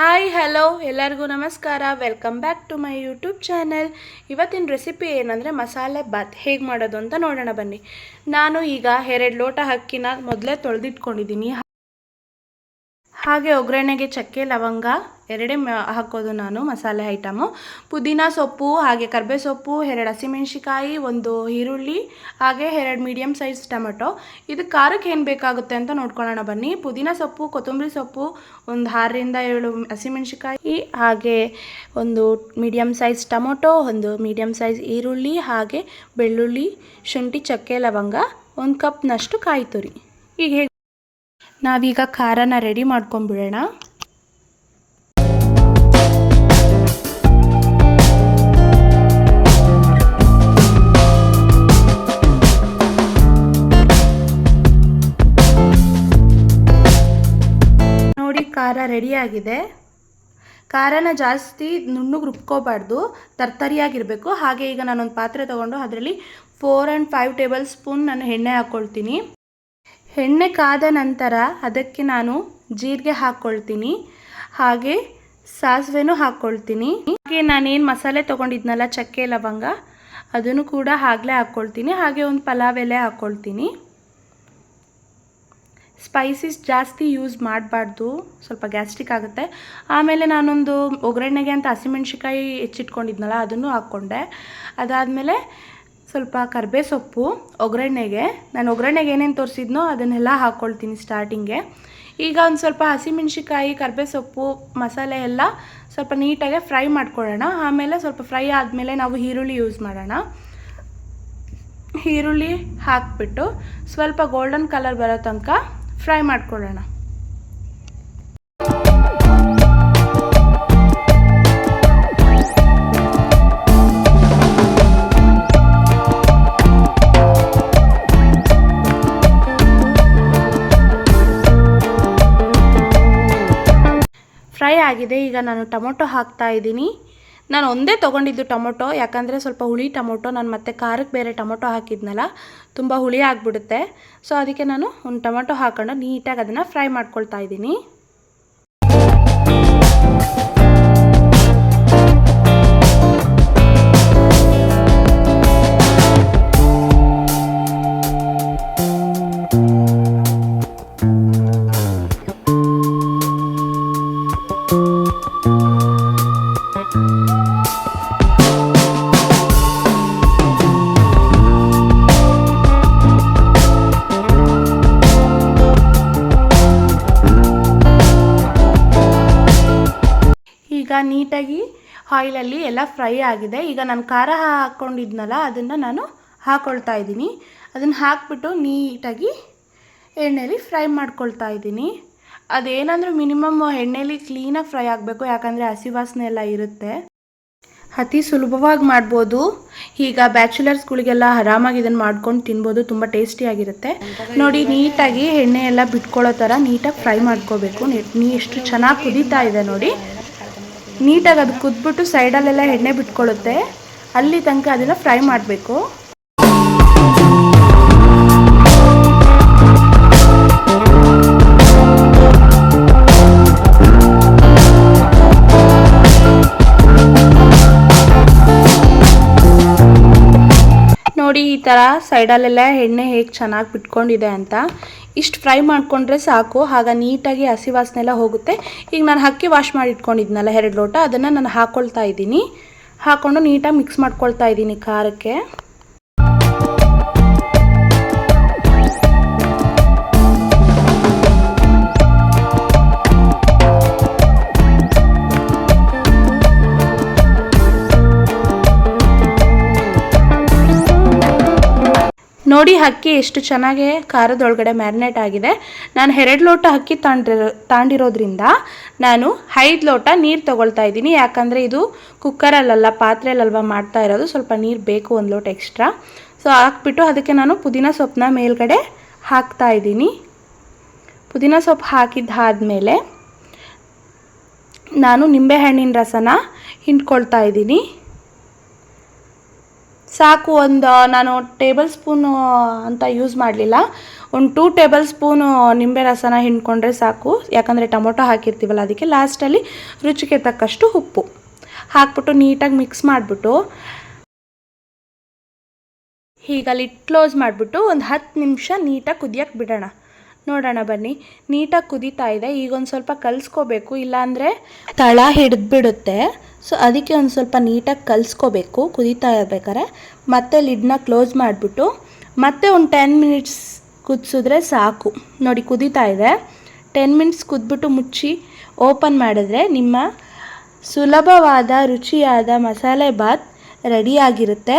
Hi, hello, ಎಲ್ಲರಿಗೂ ನಮಸ್ಕಾರ. Welcome back to my YouTube channel ಇವತ್ತಿನ ರೆಸಿಪಿ ಏನಂದರೆ ಮಸಾಲೆ ಬಾತ್. ಹೇಗೆ ಮಾಡೋದು ಅಂತ ನೋಡೋಣ ಬನ್ನಿ. ನಾನು ಈಗ ಎರಡು ಲೋಟ ಅಕ್ಕಿನ ಮೊದಲೇ ತೊಳೆದಿಟ್ಕೊಂಡಿದ್ದೀನಿ. ಹಾಗೆ ಒಗ್ಗರಣೆಗೆ ಚಕ್ಕೆ, ಲವಂಗ, ಎರಡೇ ಹಾಕೋದು ನಾನು, ಮಸಾಲೆ ಐಟಮು. ಪುದೀನ ಸೊಪ್ಪು, ಹಾಗೆ ಕರ್ಬೆ ಸೊಪ್ಪು, ಎರಡು ಹಸಿಮೆಣ್ಸಿಕಾಯಿ ಒಂದು ಈರುಳ್ಳಿ, ಹಾಗೆ ಎರಡು ಮೀಡಿಯಮ್ ಸೈಜ್ ಟೊಮೆಟೊ. ಇದು ಖಾರಕ್ಕೆ ಏನು ಬೇಕಾಗುತ್ತೆ ಅಂತ ನೋಡ್ಕೊಳ್ಳೋಣ ಬನ್ನಿ. ಪುದೀನ ಸೊಪ್ಪು, ಕೊತ್ತಂಬರಿ ಸೊಪ್ಪು, ಒಂದು ಆರರಿಂದ ಏಳು ಹಸಿಮೆಣ್ಸಿಕಾಯಿ ಹಾಗೆ ಒಂದು ಮೀಡಿಯಮ್ ಸೈಜ್ ಟೊಮೊಟೊ, ಒಂದು ಮೀಡಿಯಮ್ ಸೈಜ್ ಈರುಳ್ಳಿ, ಹಾಗೆ ಬೆಳ್ಳುಳ್ಳಿ, ಶುಂಠಿ, ಚಕ್ಕೆ, ಲವಂಗ, ಒಂದು ಕಪ್ನಷ್ಟು ಕಾಯಿ ತುರಿ ಈಗ ಹೇಗೆ ನಾವೀಗ ಖಾರನ ರೆಡಿ ಮಾಡ್ಕೊಂಡ್ಬಿಡೋಣ. ನೋಡಿ ಖಾರ ರೆಡಿಯಾಗಿದೆ ಖಾರನ ಜಾಸ್ತಿ ನುಣ್ಣಗೆ ರುಬ್ಕೋಬಾರ್ದು, ತರ್ತರಿಯಾಗಿರಬೇಕು. ಹಾಗೆ ಈಗ ನಾನೊಂದು ಪಾತ್ರೆ ತೊಗೊಂಡು ಅದರಲ್ಲಿ four and five tablespoon ನಾನು ಎಣ್ಣೆ ಹಾಕ್ಕೊಳ್ತೀನಿ ಎಣ್ಣೆ ಕಾದ ನಂತರ ಅದಕ್ಕೆ ನಾನು ಜೀರಿಗೆ ಹಾಕ್ಕೊಳ್ತೀನಿ ಹಾಗೆ ಸಾಸಿವೆನೂ ಹಾಕ್ಕೊಳ್ತೀನಿ ಹಾಗೆ ನಾನೇನು ಮಸಾಲೆ ತೊಗೊಂಡಿದ್ನಲ್ಲ, ಚಕ್ಕೆ, ಲವಂಗ, ಅದನ್ನು ಕೂಡ ಆಗಲೇ ಹಾಕ್ಕೊಳ್ತೀನಿ ಹಾಗೆ ಒಂದು ಪಲಾವ್ ಎಲೆ ಹಾಕ್ಕೊಳ್ತೀನಿ ಸ್ಪೈಸಿಸ್ ಜಾಸ್ತಿ ಯೂಸ್ ಮಾಡಬಾರ್ದು. ಸ್ವಲ್ಪ ಗ್ಯಾಸ್ಟ್ರಿಕ್ ಆಗುತ್ತೆ. ಆಮೇಲೆ ನಾನೊಂದು ಒಗ್ಗರಣೆಗೆ ಅಂತ ಹಸಿಮೆಣ್ಸಿಕಾಯಿ ಹೆಚ್ಚಿಟ್ಕೊಂಡಿದ್ನಲ್ಲ, ಅದನ್ನು ಹಾಕ್ಕೊಂಡೆ. ಅದಾದಮೇಲೆ ಸ್ವಲ್ಪ ಕರ್ಬೇ ಸೊಪ್ಪು, ಒಗ್ಗರಣೆಗೆ. ನಾನು ಒಗ್ಗರಣೆಗೆ ಏನೇನು ತೋರಿಸಿದ್ನೋ ಅದನ್ನೆಲ್ಲ ಹಾಕ್ಕೊಳ್ತೀನಿ ಸ್ಟಾರ್ಟಿಂಗೆ ಈಗ ಒಂದು ಸ್ವಲ್ಪ ಹಸಿಮೆಣ್ಸಿಕಾಯಿ ಕರ್ಬೇ ಸೊಪ್ಪು, ಮಸಾಲೆ ಎಲ್ಲ ಸ್ವಲ್ಪ ನೀಟಾಗಿ ಫ್ರೈ ಮಾಡ್ಕೊಳ್ಳೋಣ. ಆಮೇಲೆ ಸ್ವಲ್ಪ ಫ್ರೈ ಆದಮೇಲೆ ನಾವು ಈರುಳ್ಳಿ ಯೂಸ್ ಮಾಡೋಣ. ಈರುಳ್ಳಿ ಹಾಕ್ಬಿಟ್ಟು ಸ್ವಲ್ಪ ಗೋಲ್ಡನ್ ಕಲರ್ ಬರೋ ತನಕ ಫ್ರೈ ಮಾಡ್ಕೊಳ್ಳೋಣ. ಫ್ರೈ ಆಗಿದೆ. ಈಗ ನಾನು ಟೊಮೊಟೊ ಹಾಕ್ತಾ ಇದ್ದೀನಿ. ನಾನು ಒಂದೇ ತೊಗೊಂಡಿದ್ದು ಟೊಮೊಟೊ, ಯಾಕಂದರೆ ಸ್ವಲ್ಪ ಹುಳಿ ಟೊಮೊಟೊ. ನಾನು ಮತ್ತೆ ಖಾರಕ್ಕೆ ಬೇರೆ ಟೊಮೊಟೊ ಹಾಕಿದ್ನಲ್ಲ, ತುಂಬ ಹುಳಿ ಆಗಿಬಿಡುತ್ತೆ. ಸೊ ಅದಕ್ಕೆ ನಾನು ಒಂದು ಟೊಮೊಟೊ ಹಾಕೊಂಡು ನೀಟಾಗಿ ಅದನ್ನು ಫ್ರೈ ಮಾಡ್ಕೊಳ್ತಾ ಇದ್ದೀನಿ. ಈಗ ನೀಟಾಗಿ ಆಯಿಲಲ್ಲಿ ಎಲ್ಲ ಫ್ರೈ ಆಗಿದೆ. ಈಗ ನಾನು ಖಾರ ಹಾಕ್ಕೊಂಡಿದ್ನಲ್ಲ ಅದನ್ನು ನಾನು ಹಾಕ್ಕೊಳ್ತಾ ಇದ್ದೀನಿ. ಅದನ್ನು ಹಾಕ್ಬಿಟ್ಟು ನೀಟಾಗಿ ಎಣ್ಣೆಲಿ ಫ್ರೈ ಮಾಡ್ಕೊಳ್ತಾ ಇದ್ದೀನಿ. ಅದೇನಂದ್ರೆ ಮಿನಿಮಮ್ ಎಣ್ಣೆಲಿ ಕ್ಲೀನಾಗಿ ಫ್ರೈ ಆಗಬೇಕು, ಯಾಕಂದರೆ ಹಸಿ ವಾಸನೆ ಎಲ್ಲ ಇರುತ್ತೆ. ಅತಿ ಸುಲಭವಾಗಿ ಮಾಡ್ಬೋದು. ಈಗ ಬ್ಯಾಚುಲರ್ಸ್ಗಳಿಗೆಲ್ಲ ಆರಾಮಾಗಿ ಇದನ್ನು ಮಾಡ್ಕೊಂಡು ತಿನ್ಬೋದು, ತುಂಬ ಟೇಸ್ಟಿಯಾಗಿರುತ್ತೆ ನೋಡಿ, ನೀಟಾಗಿ ಎಣ್ಣೆ ಎಲ್ಲ ಬಿಟ್ಕೊಳ್ಳೋ ಥರ ನೀಟಾಗಿ ಫ್ರೈ ಮಾಡ್ಕೋಬೇಕು. ನೀ ಎಷ್ಟು ಚೆನ್ನಾಗಿ ಕುದೀತಾ ಇದೆ ನೋಡಿ. ನೀಟಾಗಿ ಅದು ಕುದ್ಬಿಟ್ಟು ಸೈಡಲ್ಲೆಲ್ಲ ಎಣ್ಣೆ ಬಿಟ್ಕೊಳ್ಳುತ್ತೆ. ಅಲ್ಲಿ ತನಕ ಅದನ್ನು ಫ್ರೈ ಮಾಡಬೇಕು. ಥರ ಸೈಡಲ್ಲೆಲ್ಲ ಎಣ್ಣೆ ಹೇಗೆ ಚೆನ್ನಾಗಿ ಬಿಟ್ಕೊಂಡಿದೆ ಅಂತ ಇಷ್ಟು ಫ್ರೈ ಮಾಡಿಕೊಂಡ್ರೆ ಸಾಕು ಆಗ ನೀಟಾಗಿ ಹಸಿ ವಾಸನೆಲ್ಲ ಹೋಗುತ್ತೆ. ಈಗ ನಾನು ಅಕ್ಕಿ ವಾಶ್ ಮಾಡಿ ಇಟ್ಕೊಂಡಿದ್ನಲ್ಲ ಎರಡು ಲೋಟ, ಅದನ್ನು ನಾನು ಹಾಕ್ಕೊಳ್ತಾ ಇದ್ದೀನಿ. ಹಾಕ್ಕೊಂಡು ನೀಟಾಗಿ ಮಿಕ್ಸ್ ಮಾಡ್ಕೊಳ್ತಾ ಇದ್ದೀನಿ ಖಾರಕ್ಕೆ. ನೋಡಿ ಅಕ್ಕಿ ಎಷ್ಟು ಚೆನ್ನಾಗಿ ಖಾರದೊಳಗಡೆ ಮ್ಯಾರಿನೇಟ್ ಆಗಿದೆ. ನಾನು ಎರಡು ಲೋಟ ಅಕ್ಕಿ ತಾಂಡಿರೋ, ತಾಂಡಿರೋದ್ರಿಂದ ನಾನು ಐದು ಲೋಟ ನೀರು ತೊಗೊಳ್ತಾ ಇದ್ದೀನಿ. ಯಾಕಂದರೆ ಇದು ಕುಕ್ಕರಲ್ಲಲ್ಲ ಪಾತ್ರೆಯಲ್ಲಲ್ವ ಮಾಡ್ತಾ ಇರೋದು. ಸ್ವಲ್ಪ ನೀರು ಬೇಕು ಒಂದು ಲೋಟ ಎಕ್ಸ್ಟ್ರಾ ಸೊ ಹಾಕ್ಬಿಟ್ಟು ಅದಕ್ಕೆ ನಾನು ಪುದೀನ ಸೊಪ್ಪನ್ನ ಮೇಲ್ಗಡೆ ಹಾಕ್ತಾ ಇದ್ದೀನಿ. ಪುದೀನ ಸೊಪ್ಪು ಹಾಕಿದ್ದಾದಮೇಲೆ ನಾನು ನಿಂಬೆಹಣ್ಣಿನ ರಸನ ಹಿಂಡ್ಕೊಳ್ತಾ ಇದ್ದೀನಿ. ಸಾಕು ಒಂದು ನಾನು ಟೇಬಲ್ ಸ್ಪೂನು ಅಂತ ಯೂಸ್ ಮಾಡಲಿಲ್ಲ. ಒಂದು ಟೂ ಟೇಬಲ್ ಸ್ಪೂನು ನಿಂಬೆ ರಸನ ಹಿಂಡ್ಕೊಂಡ್ರೆ ಸಾಕು. ಯಾಕಂದರೆ ಟೊಮೊಟೊ ಹಾಕಿರ್ತೀವಲ್ಲ ಅದಕ್ಕೆ ಲಾಸ್ಟಲ್ಲಿ ರುಚಿಗೆ ತಕ್ಕಷ್ಟು ಉಪ್ಪು. ಹಾಕ್ಬಿಟ್ಟು ನೀಟಾಗಿ ಮಿಕ್ಸ್ ಮಾಡಿಬಿಟ್ಟು ಈಗ ಲಿಟ್ ಕ್ಲೋಸ್ ಮಾಡಿಬಿಟ್ಟು ಒಂದು ಹತ್ತು ನಿಮಿಷ ನೀಟಾಗಿ ಕುದಿಯಕ್ಕೆ ಬಿಡೋಣ. ನೋಡೋಣ ಬನ್ನಿ. ನೀಟಾಗಿ ಕುದೀತಾ ಇದೆ. ಈಗ ಒಂದು ಸ್ವಲ್ಪ ಕಲಿಸ್ಕೋಬೇಕು. ಇಲ್ಲಾಂದರೆ ತಳ ಹಿಡಿದ್ಬಿಡುತ್ತೆ. ಸೊ ಅದಕ್ಕೆ ಒಂದು ಸ್ವಲ್ಪ ನೀಟಾಗಿ ಕಲಿಸ್ಕೋಬೇಕು. ಕುದೀತಾ ಇರ್ಬೇಕಾರೆ ಮತ್ತೆ ಲಿಡ್ನ ಕ್ಲೋಸ್ ಮಾಡಿಬಿಟ್ಟು ಮತ್ತೆ ಒಂದು ಟೆನ್ ಮಿನಿಟ್ಸ್ ಕುದಿಸಿದ್ರೆ ಸಾಕು. ನೋಡಿ, ಕುದೀತಾ ಇದೆ. ಟೆನ್ ಮಿನಿಟ್ಸ್ ಕುದ್ಬಿಟ್ಟು ಮುಚ್ಚಿ ಓಪನ್ ಮಾಡಿದ್ರೆ ನಿಮ್ಮ ಸುಲಭವಾದ, ರುಚಿಯಾದ ಮಸಾಲೆ ಬಾತ್ ರೆಡಿಯಾಗಿರುತ್ತೆ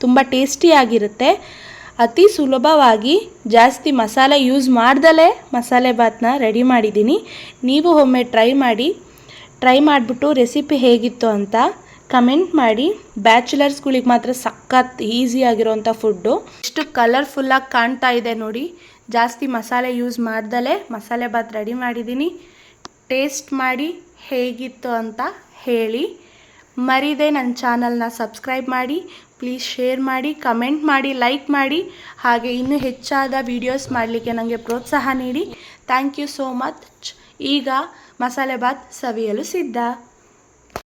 ತುಂಬ ಟೇಸ್ಟಿಯಾಗಿರುತ್ತೆ ಅತಿ ಸುಲಭವಾಗಿ ಜಾಸ್ತಿ ಮಸಾಲೆ ಯೂಸ್ ಮಾಡ್ದಲೇ ಮಸಾಲೆ ಭಾತ್ನ ರೆಡಿ ಮಾಡಿದ್ದೀನಿ. ನೀವು ಒಮ್ಮೆ ಟ್ರೈ ಮಾಡಿ ಟ್ರೈ ಮಾಡಿಬಿಟ್ಟು ರೆಸಿಪಿ ಹೇಗಿತ್ತು ಅಂತ ಕಮೆಂಟ್ ಮಾಡಿ. ಬ್ಯಾಚುಲರ್ಸ್ಗಳಿಗೆ ಮಾತ್ರ ಸಖತ್ ಈಸಿಯಾಗಿರೋಂಥ ಫುಡ್ಡು ಇಷ್ಟು ಕಲರ್ಫುಲ್ಲಾಗಿ ಕಾಣ್ತಾ ಇದೆ ನೋಡಿ. ಜಾಸ್ತಿ ಮಸಾಲೆ ಯೂಸ್ ಮಾಡ್ದಲೇ ಮಸಾಲೆ ಭಾತ್ ರೆಡಿ ಮಾಡಿದ್ದೀನಿ. ಟೇಸ್ಟ್ ಮಾಡಿ ಹೇಗಿತ್ತು ಅಂತ ಹೇಳಿ. ಮರಿದೆ ನನ್ನ ಚಾನಲ್ನ ಸಬ್ಸ್ಕ್ರೈಬ್ ಮಾಡಿ, ಪ್ಲೀಸ್ ಶೇರ್ ಮಾಡಿ, ಕಮೆಂಟ್ ಮಾಡಿ, ಲೈಕ್ ಮಾಡಿ, ಹಾಗೆ ಇನ್ನೂ ಹೆಚ್ಚಾದ ವೀಡಿಯೋಸ್ ಮಾಡಲಿಕ್ಕೆ ನನಗೆ ಪ್ರೋತ್ಸಾಹ ನೀಡಿ. ಥ್ಯಾಂಕ್ ಯು ಸೋ ಮಚ್ ಈಗ ಮಸಾಲೆ ಬಾತ್ ಸವಿಯಲು ಸಿದ್ಧ.